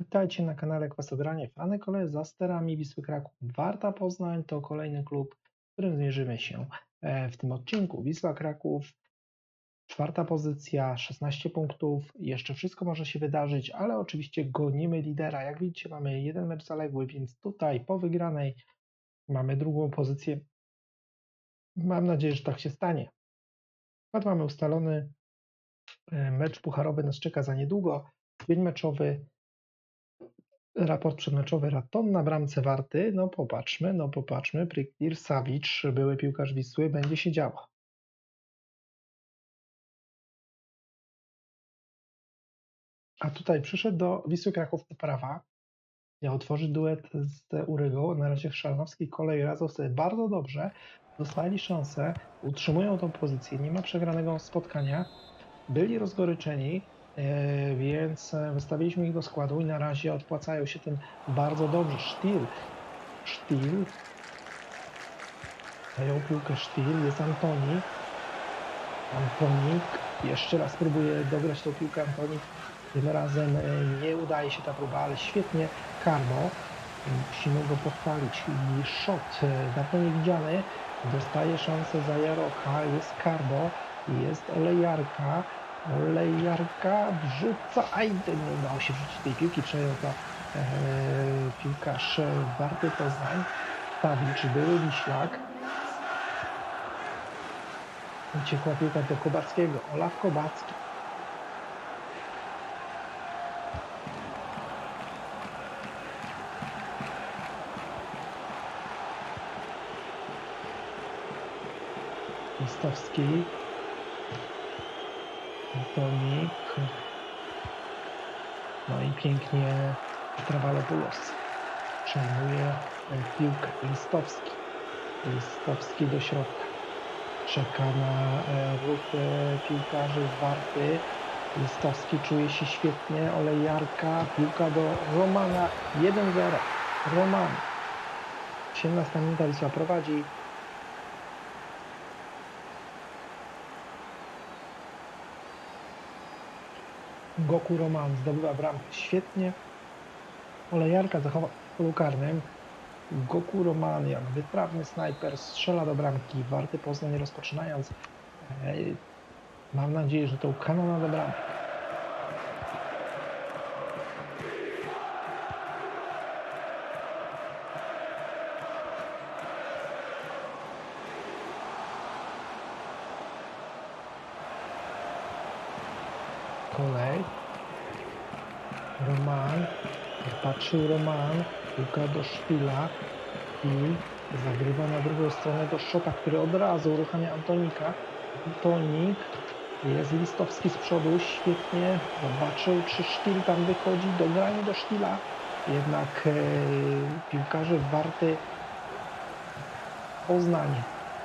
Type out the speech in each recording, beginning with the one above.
Witajcie na kanale Kwasogranie Fany Kole za sterami Wisły Kraków. Warta Poznań to kolejny klub, w którym zmierzymy się e, w tym odcinku. Wisła Kraków, czwarta pozycja, 16 punktów. Jeszcze wszystko może się wydarzyć, ale oczywiście gonimy lidera. Jak widzicie, mamy jeden mecz zaległy, więc tutaj po wygranej mamy drugą pozycję. Mam nadzieję, że tak się stanie. Skład mamy ustalony. E, Mecz pucharowy nas czeka za niedługo. Dzień meczowy raport przedmeczowy Raton na bramce Warty. No popatrzmy, no popatrzmy. Priktir Savic, były piłkarz Wisły, będzie się działo. A tutaj przyszedł do Wisły Kraków Poprawa. Miał otworzyć duet z Urygą. Na razie Chrzanowski kolej radzą sobie bardzo dobrze. Dostali szansę, utrzymują tą pozycję, nie ma przegranego spotkania. Byli rozgoryczeni, więc e, wystawiliśmy ich do składu i na razie odpłacają się tym bardzo dobrze. Sztil, Sztil, dają piłkę Sztil, jest Antoni. Antonik, jeszcze raz próbuje dograć tą piłkę Antonik. Tym razem e, nie udaje się ta próba, ale świetnie Karmo. Musimy go pochwalić. I shot e, dawno niewidziany. Dostaje szansę za Jarocha. Jest Karbo. Jest Olejarka. Olejarka wrzuca. Aj, nie udało się wrzucić tej piłki. Przejął to e, piłkarz Warty Poznań. Stawicz, były Wiślak. Uciekła piłka do Kobackiego. Olaf Kobacki. Listowski. Antonik. No i pięknie Travalopoulos. Przejmuje e, piłkę. Listowski. Listowski do środka. Czeka na e, ruch e, piłkarzy Warty. Listowski czuje się świetnie. Olejarka. Piłka do Romana. 1-0. Roman. 18 minuta Wisła prowadzi. Goku Roman zdobywa bramkę świetnie. Olejarka zachowa w polu karnym. Goku Roman jak wytrawny snajper strzela do bramki. Warty Poznań rozpoczynając. Mam nadzieję, że tą kanonadę bramek. Kolej. Roman. Patrzył Roman. Piłka do Szpila. I zagrywa na drugą stronę do Szota, który od razu uruchamia Antonika. Antonik. Jest Listowski z przodu. Świetnie. Zobaczył, czy Sztil tam wychodzi. Dogranie do Sztila. Jednak e, piłkarze Warty Poznań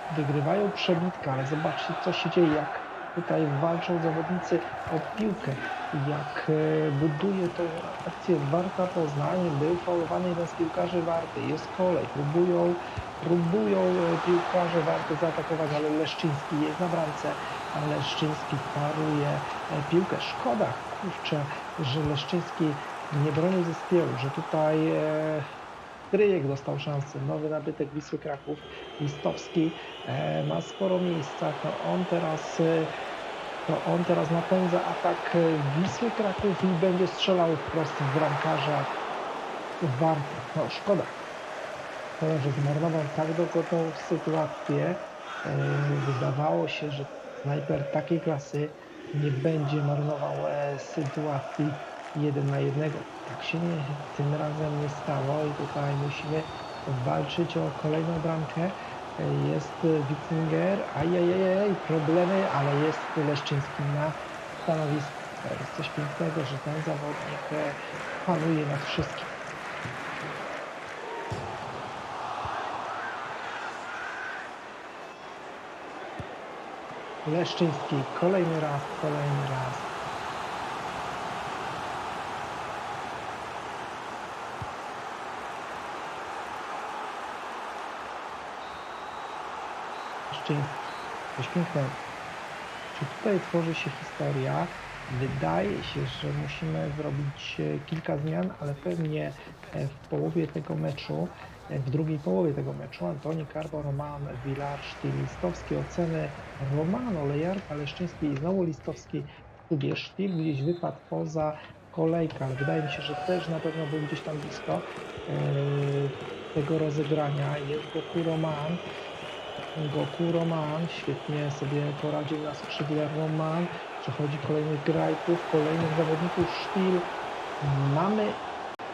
wygrywają przebitkę, ale zobaczcie, co się dzieje, jak tutaj walczą zawodnicy o piłkę, jak e, buduje tą akcję Warta Poznań, był faulowany jeden z piłkarzy Warty, jest kolej, próbują, próbują e, piłkarze Warty zaatakować, ale Leszczyński jest na bramce, a Leszczyński paruje e, piłkę. Szkoda, kurczę, że Leszczyński nie bronił zespiołu, że tutaj e, Kryjek dostał szansę, nowy nabytek Wisły Kraków, Listowski e, ma sporo miejsca, to on teraz e, to on teraz napędza atak e, Wisły Kraków i będzie strzelał wprost w bramkarza Warty. No szkoda. Szkoda, że zmarnował tak dogodną sytuację. E, Wydawało się, że snajper takiej klasy nie będzie marnował e, sytuacji jeden na jednego. Tak się nie, tym razem nie stało i tutaj musimy walczyć o kolejną bramkę. Jest Wittinger, ajajajaj, problemy, ale jest Leszczyński na stanowisku. To jest coś pięknego, że ten zawodnik e, panuje nad wszystkim. Leszczyński kolejny raz, kolejny raz. Leszczyński. Coś pięknego. Czy tutaj tworzy się historia? Wydaje się, że musimy zrobić e, kilka zmian, ale pewnie e, w połowie tego meczu, e, w drugiej połowie tego meczu Antoni Karbo, Roman, Wilar, Sztyl, Listowski, oceny Roman, Olejarka, Leszczyński i znowu Listowski w klubie Sztyl gdzieś wypadł poza kolejkę, ale wydaje mi się, że też na pewno był gdzieś tam blisko tego rozegrania. Jest Goku Roman, Goku Roman, świetnie sobie poradził na skrzydle Roman, przechodzi kolejnych grajków, kolejnych zawodników Sztil. Mamy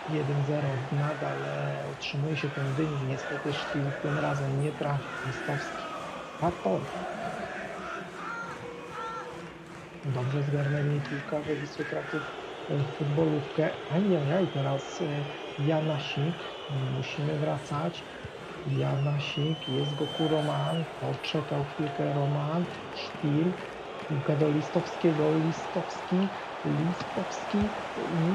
1-0, nadal utrzymuje się ten wynik, niestety Sztil tym razem nie trafi, Listowski. Pator. Dobrze zgarnęli piłkarze Wisły Kraków e, w futbolówkę. Ajajaj, teraz e, Janasik, musimy wracać. Janasik, jest Goku Roman, poczekał chwilkę Roman, Sztil, piłka do Listowskiego, Listowski, Listowski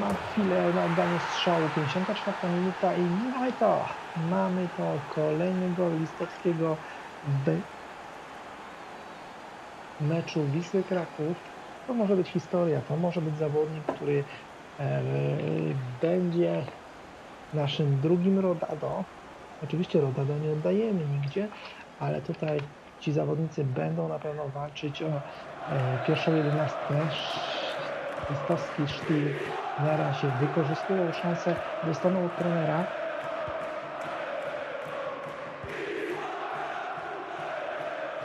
ma chwilę na oddanie strzału, 54 minuta i mamy to, mamy to, kolejny gol Listowskiego w meczu Wisły Kraków. To może być historia, to może być zawodnik, który e, będzie naszym drugim Rodado. Oczywiście Rodado nie oddajemy nigdzie, ale tutaj ci zawodnicy będą na pewno walczyć o e, pierwszą jedenastkę. Listowski, Sztil na razie wykorzystują szansę, dostaną od trenera.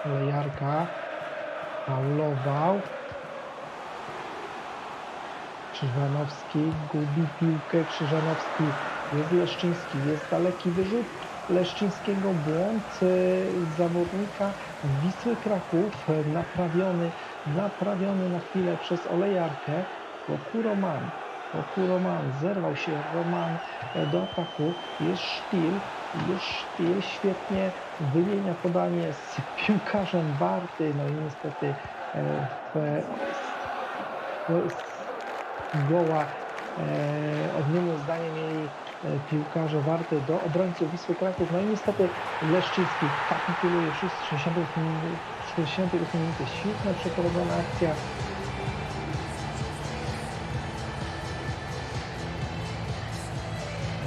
Lejarka faulował. Krzyżanowski gubi piłkę. Krzyżanowski jest Leszczyński, jest daleki wyrzut Leszczyńskiego, błąd e, zawodnika Wisły Kraków, e, naprawiony, naprawiony na chwilę przez Olejarkę. Wokół Roman, wokół Roman, zerwał się Roman e, do ataku, jest Sztil, jest Sztil, świetnie wymienia podanie z piłkarzem Barty, no i niestety e, w, w, goła e, odmienne zdanie mieli e, piłkarze Warty do obrońców Wisły Kraków. No i niestety Leszczyński kapituluje w 68 minuty. 68 minuty. Świetna przeprowadzona akcja.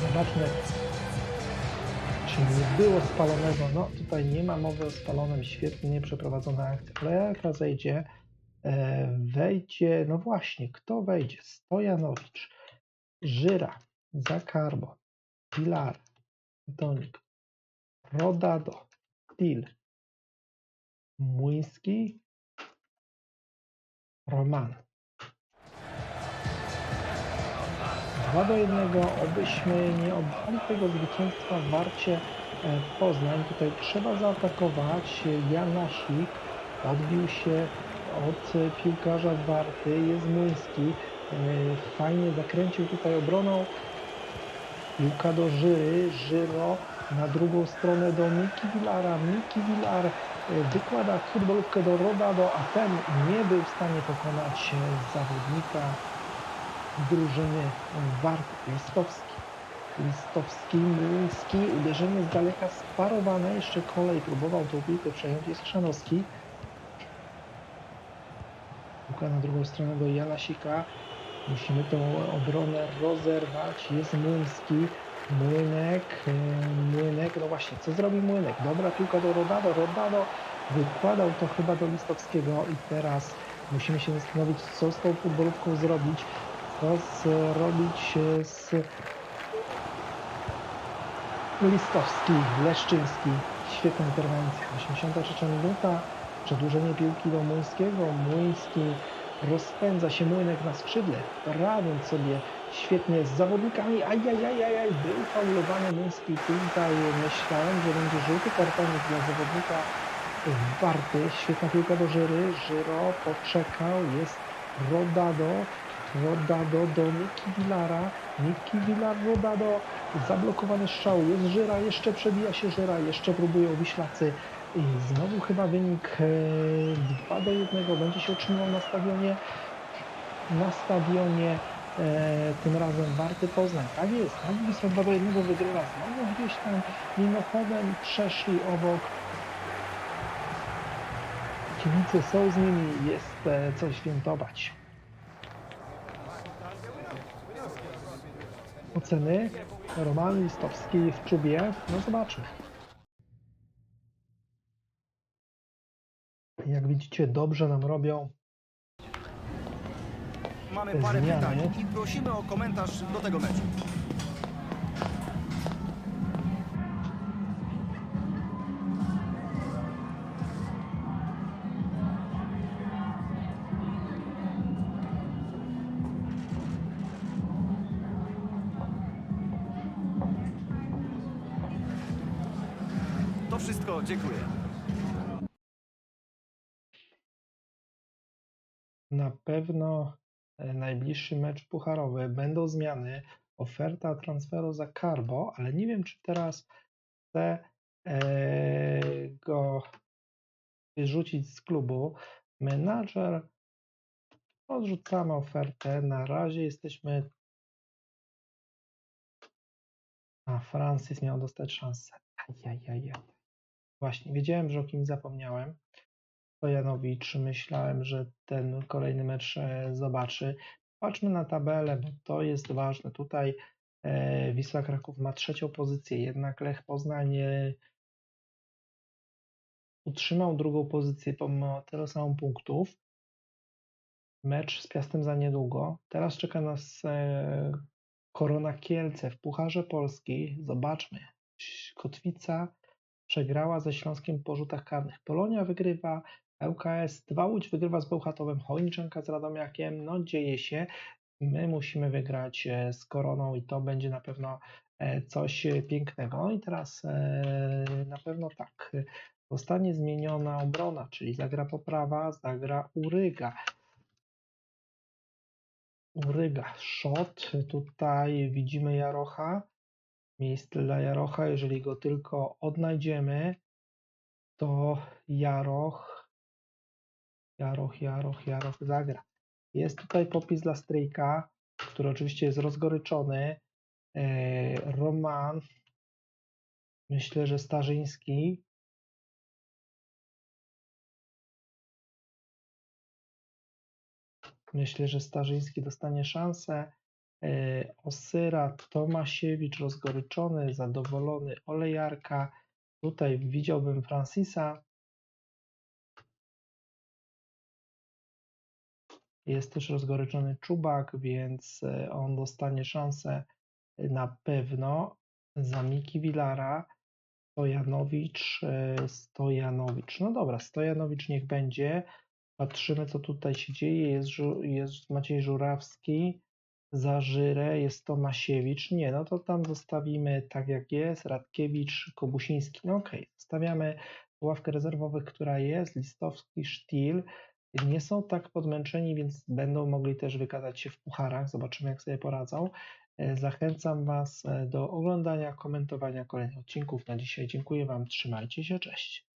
Zobaczmy, czy nie było spalonego. No tutaj nie ma mowy o spalonym. Świetnie przeprowadzona akcja. Ale jaka zejdzie? E, wejdzie, no właśnie, kto wejdzie? Stojanowicz, Żyra, Zakarbo, Pilar, Tonik, Rodado, Til, Młyński, Roman. 2 do 1, obyśmy nie oddali tego zwycięstwa w Warcie e, Poznań. Tutaj trzeba zaatakować. Janasik odbił się od piłkarza Warty, jest Młyński. E, Fajnie zakręcił tutaj obroną. Piłka do Żyry, Żyro na drugą stronę do Miki Villara. Miki Villar e, wykłada futbolówkę do Rodado, a ten nie był w stanie pokonać e, zawodnika drużyny Warty. Listowski. Listowski, Młyński, uderzenie z daleka sparowane, jeszcze kolej próbował tą piłkę przejąć, jest Chrzanowski. Piłka na drugą stronę do Jalasika. Musimy tą obronę rozerwać. Jest Młyński. Młynek. e, Młynek. No właśnie, co zrobi Młynek? Dobra piłka do Rodado. Rodado wykładał to chyba do Listowskiego i teraz musimy się zastanowić, co z tą futbolówką zrobić. Co zrobić e, z Listowski, Leszczyński. Świetna interwencja. 83 minuta. Przedłużenie piłki do Młyńskiego. Młyński rozpędza się Młynek na skrzydle, radząc sobie świetnie z zawodnikami. Ajajajajaj, był faulowany Młyński. Tutaj myślałem, że będzie żółty kartonik dla zawodnika Warty. Świetna piłka do Żyry. Żyro poczekał. Jest Rodado. Rodado do Miki Villara. Miki Villar, Rodado. Zablokowany strzał. Jest Żyra. Jeszcze przebija się Żyra. Jeszcze próbują Wiślacy. I znowu chyba wynik e, 2 do 1 będzie się utrzymywał na stadionie na stadionie e, tym razem Warty Poznań. Tak jest, tak Wisła 2 do 1 wygrywa znowu gdzieś tam mimochodem przeszli obok kibice są z nimi, jest e, co świętować. Oceny Roman Listowski w czubie, no zobaczmy. Jak widzicie, dobrze nam robią Mamy parę zmiany. pytań i prosimy o komentarz do tego meczu. To wszystko, dziękuję. Na pewno e, najbliższy mecz pucharowy będą zmiany. Oferta transferu za Carbo, ale nie wiem, czy teraz chcę e, go wyrzucić z klubu. Menadżer, odrzucamy ofertę. Na razie jesteśmy. A Francis miał dostać szansę. Ajajajaj. Właśnie, wiedziałem, że o kimś zapomniałem. Stojanowicz. Myślałem, że ten kolejny mecz e, zobaczy. Patrzmy na tabelę, bo to jest ważne. Tutaj e, Wisła Kraków ma trzecią pozycję, jednak Lech Poznań e, utrzymał drugą pozycję pomimo tylu samych punktów. Mecz z Piastem za niedługo. Teraz czeka nas Korona Kielce w Pucharze Polski. Zobaczmy. Kotwica przegrała ze Śląskiem po rzutach karnych. Polonia wygrywa, ŁKS 2 Łódź wygrywa z Bełchatowem, Chojniczanka z Radomiakiem. No dzieje się. My musimy wygrać e, z Koroną i to będzie na pewno e, coś e, pięknego. No i teraz na pewno tak. Zostanie zmieniona obrona, czyli zagra poprawa, zagra Uryga. Uryga, shot. Tutaj widzimy Jarocha. Miejsce dla Jarocha, jeżeli go tylko odnajdziemy, to Jaroch, Jaroch, Jaroch, Jaroch zagra. Jest tutaj popis dla Stryjka, który oczywiście jest rozgoryczony. E, Roman, myślę, że Starzyński. Myślę, że Starzyński dostanie szansę. E, Osyra, Tomasiewicz, rozgoryczony, zadowolony, Olejarka. Tutaj widziałbym Francisa. Jest też rozgoryczony Czubak, więc e, on dostanie szansę e, na pewno. Za Miki Wilara, Stojanowicz, e, Stojanowicz. No dobra, Stojanowicz niech będzie. Patrzymy, co tutaj się dzieje. Jest, jest Maciej Żurawski, za Żyrę jest Tomasiewicz. Nie, no to tam zostawimy tak jak jest. Radkiewicz, Kobusiński. No okej, zostawiamy ławkę rezerwowych, która jest. Listowski, Sztil. Nie są tak podmęczeni, więc będą mogli też wykazać się w pucharach. Zobaczymy, jak sobie poradzą. E, Zachęcam Was e, do oglądania, komentowania kolejnych odcinków. Na dzisiaj dziękuję Wam. Trzymajcie się, cześć.